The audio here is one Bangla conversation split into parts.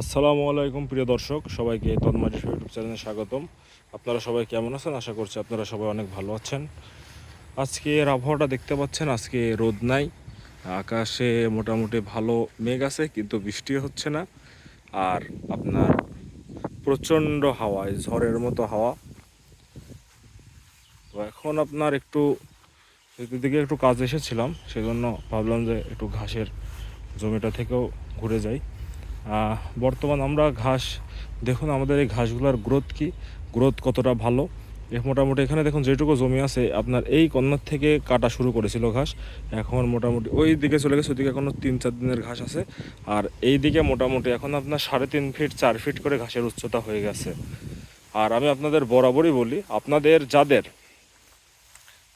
আসসালামু আলাইকুম, প্রিয় দর্শক, সবাইকে তন্মাটি ইউটিউব চ্যানেলে স্বাগতম। আপনারা সবাই কেমন আছেন? আশা করছি আপনারা সবাই অনেক ভালো আছেন। আজকে এর আবহাওয়াটা দেখতে পাচ্ছেন, আজকে রোদ নাই। আকাশে মোটামুটি ভালো মেঘ আছে, কিন্তু বৃষ্টি হচ্ছে না। আর আপনার প্রচণ্ড হাওয়ায় ঝড়ের মতো হাওয়া। তো এখন আপনার একটু দিকে একটু কাজ এসেছিলাম, সেজন্য ভাবলাম যে একটু ঘাসের জমিটা থেকেও ঘুরে যাই। বর্তমান আমরা ঘাস, দেখুন আমাদের এই ঘাসগুলোর গ্রোথ কি? গ্রোথ কতটা ভালো? মোটামুটি এখানে দেখুন যেটুকু জমি আছে, আপনার এই কন্যার থেকে কাটা শুরু করেছিল ঘাস। এখন মোটামুটি ওই দিকে চলে গেছে, ওইদিকে এখনও তিন চার দিনের ঘাস আছে। আর এই দিকে মোটামুটি এখন আপনার সাড়ে তিন ফিট চার ফিট করে ঘাসের উচ্চতা হয়ে গেছে। আর আমি আপনাদের বরাবরই বলি, আপনাদের যাদের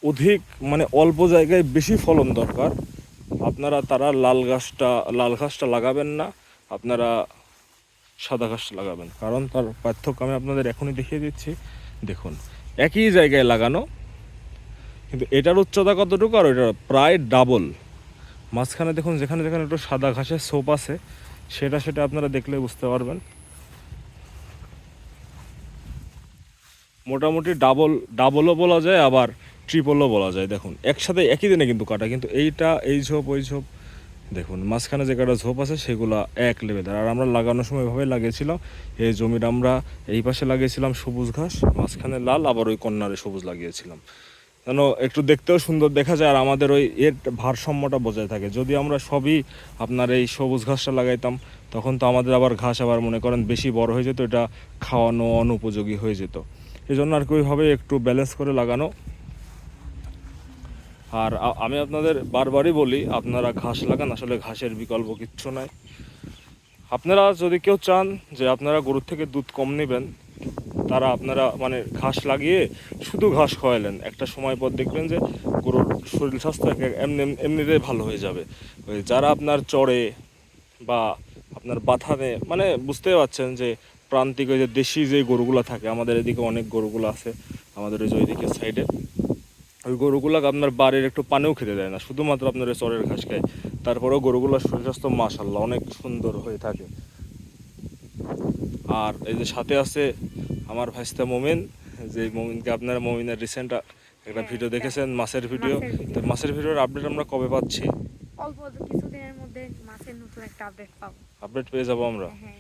অধিক মানে অল্প জায়গায় বেশি ফলন দরকার, আপনারা তারা লাল ঘাসটা লাল ঘাসটা লাগাবেন না। আপনারা সাদা ঘাস লাগাবেন। কারণ তার পার্থক্য আমি আপনাদের এখনই দেখিয়ে দিচ্ছি। দেখুন, একই জায়গায় লাগানো, কিন্তু এটার উচ্চতা কতটুকু আর ওইটার প্রায় ডাবল মাঝখানে দেখুন, যেখানে যেখানে একটু সাদা ঘাসের সোপ আছে, সেটা সেটা আপনারা দেখলে বুঝতে পারবেন। মোটামুটি ডাবল ডাবলও বলা যায়, আবার ট্রিপলও বলা যায়। দেখুন, একসাথে একই দিনে কিন্তু কাটা, কিন্তু এইটা, এই ঝোপ, ওই ঝোপ দেখুন, মাঝখানে যে কটা ঝোপ আছে সেগুলো এক লেভেলের আর আমরা লাগানোর সময় এভাবে লাগিয়েছিলাম, এই জমির আমরা এই পাশে লাগিয়েছিলাম সবুজ ঘাস, মাঝখানে লাল, আবার ওই কন্যারে সবুজ লাগিয়েছিলাম। যেন একটু দেখতেও সুন্দর দেখা যায়, আর আমাদের ওই এর ভারসাম্যটা বজায় থাকে। যদি আমরা সবই আপনার এই সবুজ ঘাসটা লাগাইতাম, তখন তো আমাদের আবার ঘাস আবার মনে করেন বেশি বড় হয়ে যেত, এটা খাওয়ানো, অনুপযোগী হয়ে যেত। এই জন্য আর কি ওইভাবে একটু ব্যালেন্স করে লাগানো আর আমি আপনাদের বারবারই বলি, আপনারা ঘাস লাগান, আসলে ঘাসের বিকল্প কিচ্ছু নাই। আপনারা যদি কেউ চান যে আপনারা গরুর থেকে দুধ কম নেবেন, তারা আপনারা মানে ঘাস লাগিয়ে শুধু ঘাস খাওয়ালেন একটা সময় পর দেখবেন যে গরুর শরীর স্বাস্থ্য এমনি, এমনিতে ভালো হয়ে যাবে। যারা আপনার চড়ে বা আপনার বাথানে মানে বুঝতেই পারছেন যে প্রান্তিক ওই যে দেশি যে গরুগুলো থাকে, আমাদের এদিকে অনেক গরুগুলো আছে, আমাদের ওই যে ওইদিকে সাইডে ওই গরুগুলাকে আপনার বাড়ির একটু পানিও খেতে দেয় না শুধুমাত্র আপনার ওই চরের ঘাস খায়। তারপরেও শরীর স্বাস্থ্য মাশাল্লাহ অনেক সুন্দর হয়ে থাকে। আর এই যে সাথে আছে আমার ভাইস্তা মোমিন যে মোমিনকে আপনারা মোমিনের রিসেন্ট একটা ভিডিও দেখেছেন মাছের ভিডিও? তো মাছের ভিডিওর আপডেট আমরা কবে পাচ্ছি? অল্প কিছুদিনের মধ্যে মাছের নতুন একটা আপডেট পাবো। আপডেট পেয়ে যাব আমরা? হ্যাঁ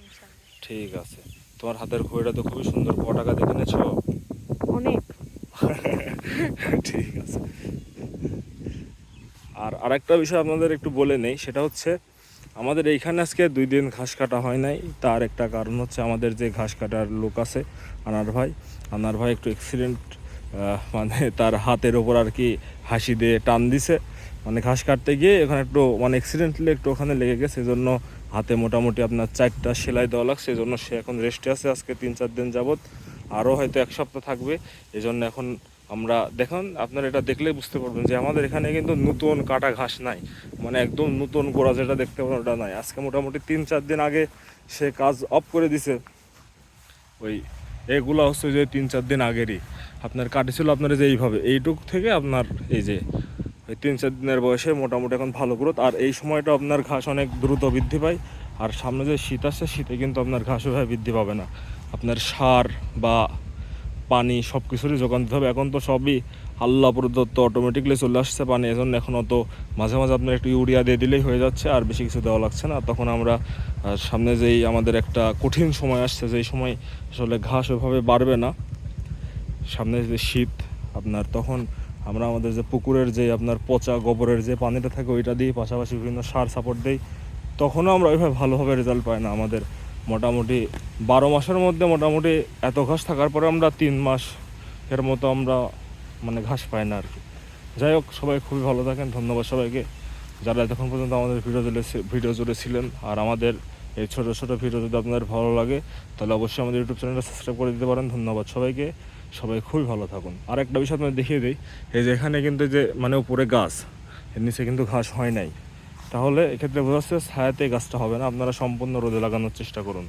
ঠিক আছে। তোমার হাতের ঘড়িটা তো খুবই সুন্দর ক টাকা দিয়ে কিনেছো অনেক। ঠিক আছে। আর আরেকটা বিষয় আপনাদের একটু বলে নেই, সেটা হচ্ছে আমাদের এইখানে আজকে দুই দিন ঘাস কাটা হয় নাই। তার একটা কারণ হচ্ছে আমাদের যে ঘাস কাটার লোক আছে আনার ভাই আনার ভাই একটু অ্যাক্সিডেন্ট মানে তার হাতের ওপর আর কি হাসি দিয়ে টান দিছে। মানে ঘাস কাটতে গিয়ে এখানে একটু মানে অ্যাক্সিডেন্টলি একটু ওখানে লেগে গেছে। সেজন্য হাতে মোটামুটি আপনার চারটা সেলাই দেওয়া লাগছে। এই জন্য সে এখন রেস্টে আছে আজকে তিন চার দিন যাবত আরও হয়তো এক সপ্তাহ থাকবে। এই জন্য এখন আমরা দেখুন, আপনারা এটা দেখলেই বুঝতে পারবেন যে আমাদের এখানে কিন্তু নতুন কাটা ঘাস নাই। মানে একদম নতুন গোড়া যেটা দেখতে পারেন ওটা নাই। আজকে মোটামুটি তিন চার দিন আগে সে কাজ অফ করে দিছে। ওই এগুলো হচ্ছে যে তিন চার দিন আগেরই। আপনার কাটেছিল আপনার যে এইভাবে। এইটুক থেকে আপনার এই যে ওই তিন চার দিনের বয়সে মোটামুটি এখন ভালো গ্রোথ। আর এই সময়টা আপনার ঘাস অনেক দ্রুত বৃদ্ধি পায়। আর সামনে যে শীত আসছে, শীতে কিন্তু আপনার ঘাস ওইভাবে বৃদ্ধি পাবে না। আপনার সার বা পানি সব কিছুরই যোগান দিতে হবে। এখন তো সবই আল্লাহ প্রদত্ত অটোমেটিকলি চলে আসছে পানি। এজন্য এখন অত মাঝে মাঝে আপনার একটু ইউরিয়া দিয়ে দিলেই হয়ে যাচ্ছে, আর বেশি কিছু দেওয়া লাগছে না। তখন আমরা সামনে যেই আমাদের একটা কঠিন সময় আসছে, যেই সময় আসলে ঘাস ওইভাবে বাড়বে না, সামনে যে শীত, আপনার তখন আমরা আমাদের যে পুকুরের যে আপনার পচা গোবরের যে পানিটা থাকে, ওইটা দিই পাশাপাশি বিভিন্ন সার সাপোর্ট দিই, তখনও আমরা ওইভাবে ভালোভাবে রেজাল্ট পাই না আমাদের। মোটামুটি বারো মাসের মধ্যে মোটামুটি এত ঘাস থাকার পরে আমরা তিন মাস এর মতো আমরা মানে ঘাস পাই না আর কি। যাই হোক, সবাই খুবই ভালো থাকেন, ধন্যবাদ সবাইকে। যারা এতক্ষণ পর্যন্ত আমাদের ভিডিও জুড়ে ভিডিও জুড়ে ছিলেন আর আমাদের এই ছোটো ছোটো ভিডিও যদি আপনাদের ভালো লাগে, তাহলে অবশ্যই আমাদের ইউটিউব চ্যানেলটা সাবস্ক্রাইব করে দিতে পারেন। ধন্যবাদ সবাইকে। সবাই খুবই ভালো থাকুন। আর একটা বিষয় আপনাদের দেখিয়ে দিই, এই যে এখানে কিন্তু যে মানে উপরে গাছ, এর নিচে কিন্তু ঘাস হয় নাই। তাহলে এক্ষেত্রে বোঝা যাচ্ছে ছায়াতে গাছটা হবে না। আপনারা সম্পূর্ণ রোদে লাগানোর চেষ্টা করুন।